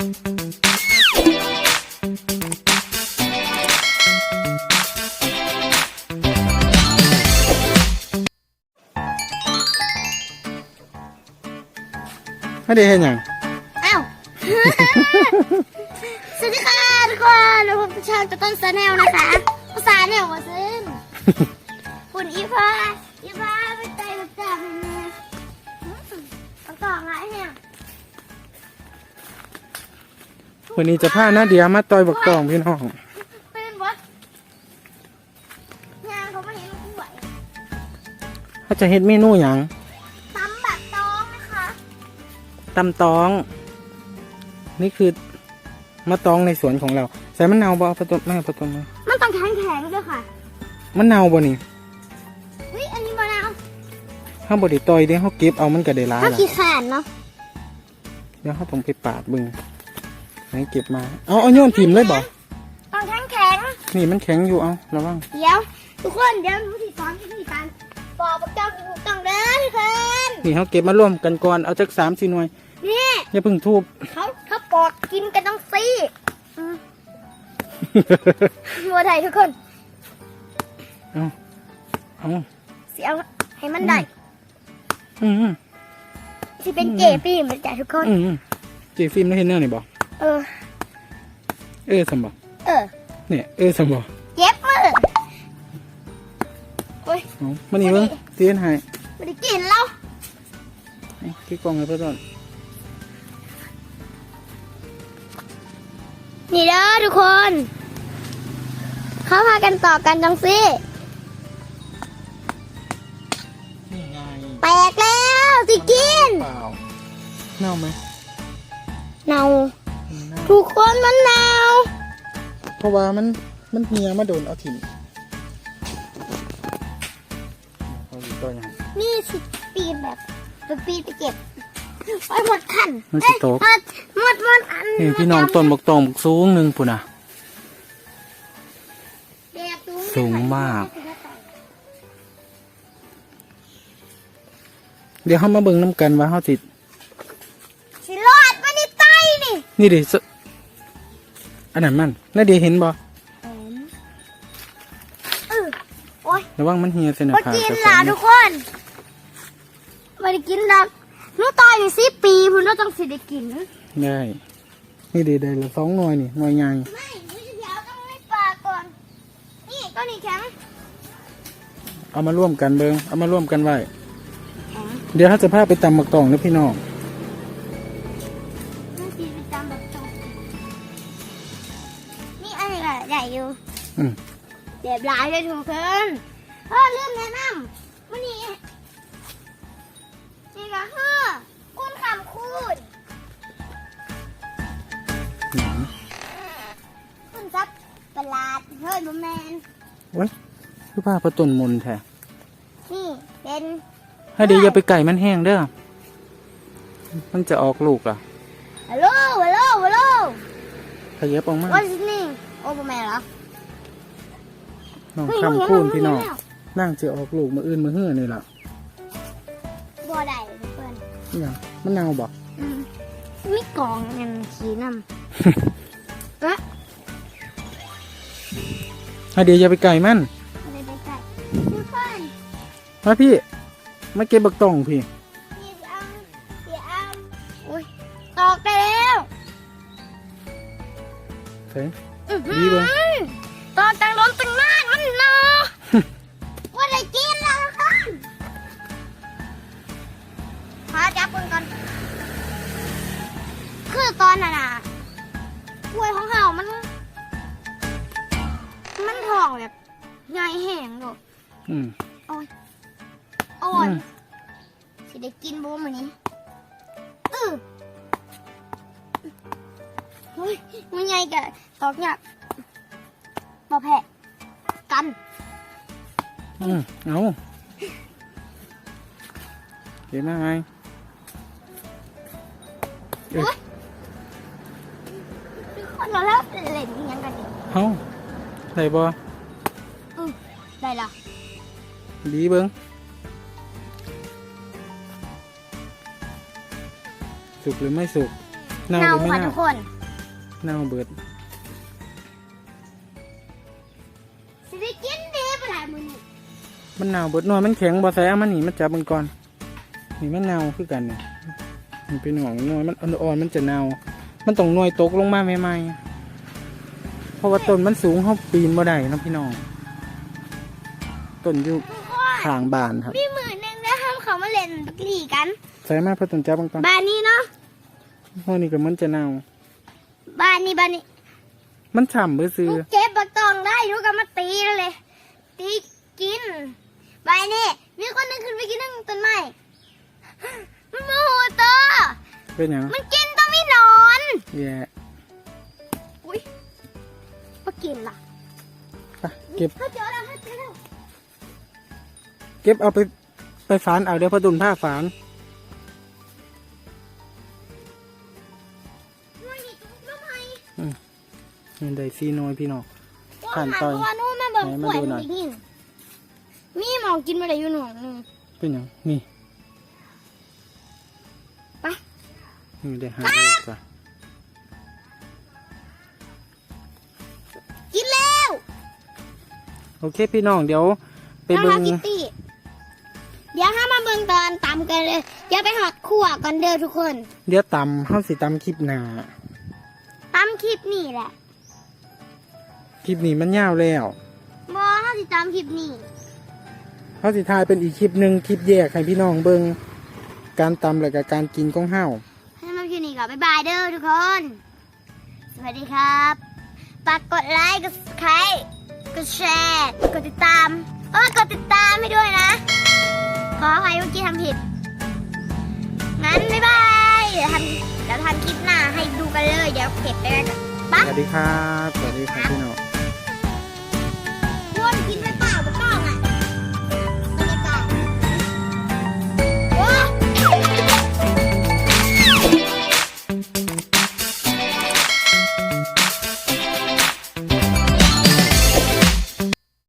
ไม่ได้เห็นหยังอ้าว สวัสดีค่ะทุกคนเราพบกับช่างตะต้นซาแนลนะคะภาษาแนวมาซึ่งคุณอีฟ้าอีฟ้าไปใจมาจับเลยต้องต่อไรเนี่ย วันนี้จะพานาเดียมาต่อยบักตองพี่น้องตื่นวะงานเขาไม่เห็นลูกไหวเขาจะเฮ็ดเมนูหยังตำแบบตองนะคะตำตอง นี่คือมะตองในสวนของเรา ใส่มะนาวบ่เอาผสมไม่เอาผสมมามันต้องแข็งแข็งๆด้วยค่ะมะนาวบ่นี่เฮ้ยอันนี้มะนาวถ้าบ่ได้ต่อยเด้เขาเก็บเอามันก็ได้หลายถ้าล่ะขี้แขนเนาะเดี๋ยวเขาต้องไปปาดเบึง ให้เก็บมา เอาเอาโยนถิ่มเลยบ่ต้องแข็งแข็งนี่มันแข็งอยู่เอาระวังๆเดี๋ยว ทุกคนเดี๋ยวรู้ที่สอนวิธีการปอกปากเจ้าถูกต้องเด้อทุกคนนี่เขาเก็บมาร่วมกันก่อนเอาจักสามสี่หน่วยนี่อย่าเพิ่งทุบเขาเขาปอกกินกันต้องซีอืมหัวไทยทุกคนเอาเอาเสียให้มันได้อืมอืมที่เป็นเกย์ปีเหมือนกันทุกคนอืมอืมเจฟิล์มได้เห็นแน่นี่บ่ เออ เออสมบ่เออ เนี่ยเออสมบ่เจ็บมือโอ้ยเอามานี่เบิ่งเตียนให้ไม่ได้กินแล้วเอาที่กล่องเลยเพื่อนนี่เด้อทุกคน เขาพากันต่อกันจังสินี่ไงแตกแล้วสิกิน เปล่าเน่าไหม เนามันเน่า ทุกคนมันหนาว เพราะว่ามันมันเหี่ยมาโดนเอาถิ่นเอาอีกตัวอย่างนี่สิปีนแบบไปปีนไปเก็บไปหมดขันมันสิโตก เอ้ยหมดหมดอันนี่พี่น้องต้นบักตองบักสูงหนึ่งปุ่นอะ แดดสูงมาก เดี๋ยวเขามาเบิ่งน้ำกันว่าเขาติดสิรอดมานี่ไตนี่นี่ดิส อันนั้นมันน่าเดียเห็นบ่เออโอ้ยระวังมันเหี่ยเส้นหน้ามาผากกินเจ้าขล่ะองทุกคนมาได้กินหรอกหนูตายอยู่สิปีพุ่นเราต้องสิได้กิน ได้นี่ดีได้ละสองหน่วยนี่หน่วยใหญ่ไม่หนูจะเดี๋ยวต้องให้ปลาก่อน นี่ก็นี่แข็งเอามาร่วมกันเบิ่งเอามาร่วมกันไว้ แข็งเดี๋ยวเขาจะพาไปตำบักตองนะพี่น้องน่าสีประจำแบบตรงนี่ อันนี้ก็ใหญ่อยู่อืมเรียบร้อยเลยทุกคนเออลืมแนะนำวันนี้นี่ก็คือคุณคำคูณหนังคุณซับประหลาดเฮ้ยบุแมนเว้ยคือผ้าประตุนมนแท้นี่เป็นให้ดีอย่าไปไก่มันแห้งเด้อ มันจะออกลูกอะฮัลโหลฮัลโหลฮัลโหลขยับออกมา What's his name โอ้บุแมนเหรอน้องเฮ้ยคำคูณพี่น้องเห็แล้วนั่งจะออกลูกมาอื่นมาเฮือนี่ล่ะบัวใดเพื่อนนี่หยังมันเน่าบ่อืมมีกล่องเงินขี่นำเอ๊ะให้ดีอย่าไปไก่มันอะไรไปใส่ทุกคนมาพี่ มาเก็บบักตองพี่พี่เอาพี่เอาอุ้ยตอกได้แล้วเฮ้ยอื้อหื ดีเบิ่งอตอกจังร้อนจังนานมันเนาะว่าได้กินแล้วทุกคนพาจับปืนก่อนคือตอนน่ะนะกล้วยของเห่ามัน มันทองแบบใหญ่แห้งลูกอืมอ่อนอืมสิได้กินบูมันนี้เออเฮ้ยมันใหญ่กะ ตอกเนี่ยบ่แพ้กัน อืมเอาเก็บมาไงเอ้ยคนเราแล้วเล่นอิหยังกันดิเอาใส่บ่อือได้ละดีเบิ่งสุกหรือไม่สุกเน่าเน่าหรือไม่ค่ะเน่าทุกคนเน่าเบิด สิได้กินดีไปหลายมื้อนี้มันเน่าเบิดหน่อยมันแข็งบ่ใส่เอามันนี่มันจับมันก่อนนี่มันเน่าคือกันนี่มันเป็นหน่องหน่อยมันอ่อนๆมันจะเน่ามันต้องหน่วยตกลงมาใหม่ๆเพราะว่าต้นมันสูงเขาปีนบ่ได้เนาะพี่น้องต้นอยู่ทุกคนข้างบ้านครับมีมือหนึงได้ห้ามเขามาเล่นบักหลีกัน ใส่มาเพื่อต้นจับมันก่อนบ้านนี้เนาะเพราะนี่ก็มันจะเน่าบ้านนี้บ้านนี้ มันฉ่ำเบื่อซื้อลูกเก็บบักตองได้ลูกก็มาตีแล้วเลย ตีกินบ้านนี้มีคนหนึงขึ้นไปกินหนึงต้นไม้มันโมโหตัวเป็นหยังมันกินต้องมีหนอนแย่อุ้ยมากินล่ะไปเก็บเขาเจอแล้วเขาเจอแล้วเก็บเอาไปไปฝานเอาเดี๋ยวพอดุนผ้าฝานนู่น นได้ซีน้อยพี่น้องว่าผ่านหันต่อยตัวนู่นมาเบิ่งไหนขมาวดดูหน่อยนี่มีหมองกินมาได้อยู่หนองหนึงเป็นหยังนี่ไปนี่ได้ห้าลูกจ้ะกินแล้วโอเคพี่น้องเดี๋ยว ไปน้องเบิ่ฮางคิตตี้เดี๋ยวห้ามาเบิ่งตอนตำกันเลยเดี๋ยวไปหอดขั่วกันเด้อทุกคน เดี๋ยวตำเฮาสิตำคลิปหน้าตำคลิปนี่แหละ คลิปนี้มันยาวแล้วบอห้าสิตำคลิปนี่เฮาสิถ่ายเป็นอีกคลิปหนึ่งคลิปแยกให้พี่น้องเบิ่งการตำแล้วก็การกินของเฮาให้มาคลิปนี้ก่อนบ๊ายบายเด้อทุกคน สวัสดีครับฝากกดไลค์กดไลค์กดแชร์กดติดตามเออกดติดตามให้ด้วยนะ ขออภัยเมื่อกี้ทำผิด งั้นบ๊ายบายเดี๋ยวทำเดี๋ยวทำคลิปหน้าให้ดูกันเลย เดี๋ยวเก็บไปกันสวัสดีครับ สวัสดีครับพี่น้อง